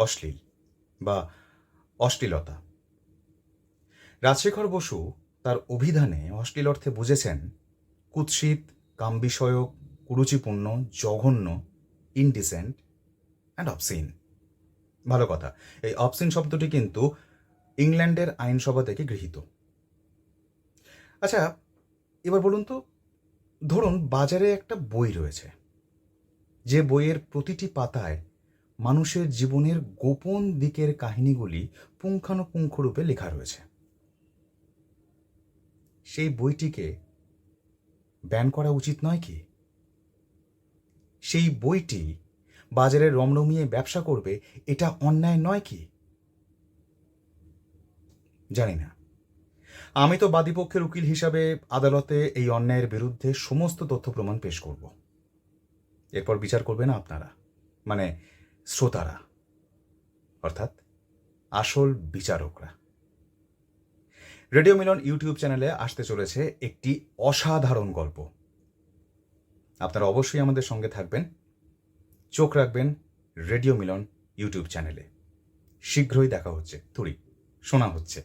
অশ্লীল বা অশ্লীলতা। রাজশেখর বসু তার অভিধানে অশ্লীল অর্থে বুঝেছেন, কুৎসিত, কামবিষয়ক, কুরুচিপূর্ণ, জঘন্য ইনডিসেন্ট অ্যান্ড অবসিন ভালো কথা, এই অবসিন শব্দটি কিন্তু ইংল্যান্ডের আইনসভা থেকে গৃহীত। আচ্ছা এবার বলুন তো, ধরুন বাজারে একটা বই রয়েছে। যে বইয়ের প্রতিটি পাতায় মানুষের জীবনের গোপন দিকের কাহিনীগুলি পুঙ্খানুপুঙ্খরূপে লেখা রয়েছে। সেই বইটিকে ব্যান করা উচিত নয় কি? সেই বইটি বাজারে রমরমিয়ে ব্যবসা করবে, এটা অন্যায় নয় কি? জানি না। আমি তো বাদীপক্ষের উকিল হিসাবে আদালতে এই অন্যায়ের বিরুদ্ধে সমস্ত তথ্য প্রমাণ পেশ করব। এরপর বিচার করবে না আপনারা। মানে শ্রোতারা, অর্থাৎ আসল বিচারকরা। রেডিও মিলন ইউটিউব চ্যানেলে আসতে চলেছে একটি অসাধারণ গল্প। আপনারা অবশ্যই আমাদের সঙ্গে থাকবেন। চোখ রাখবেন রেডিও মিলন ইউটিউব চ্যানেলে। শীঘ্রই দেখা হচ্ছে, থুরি, শোনা হচ্ছে।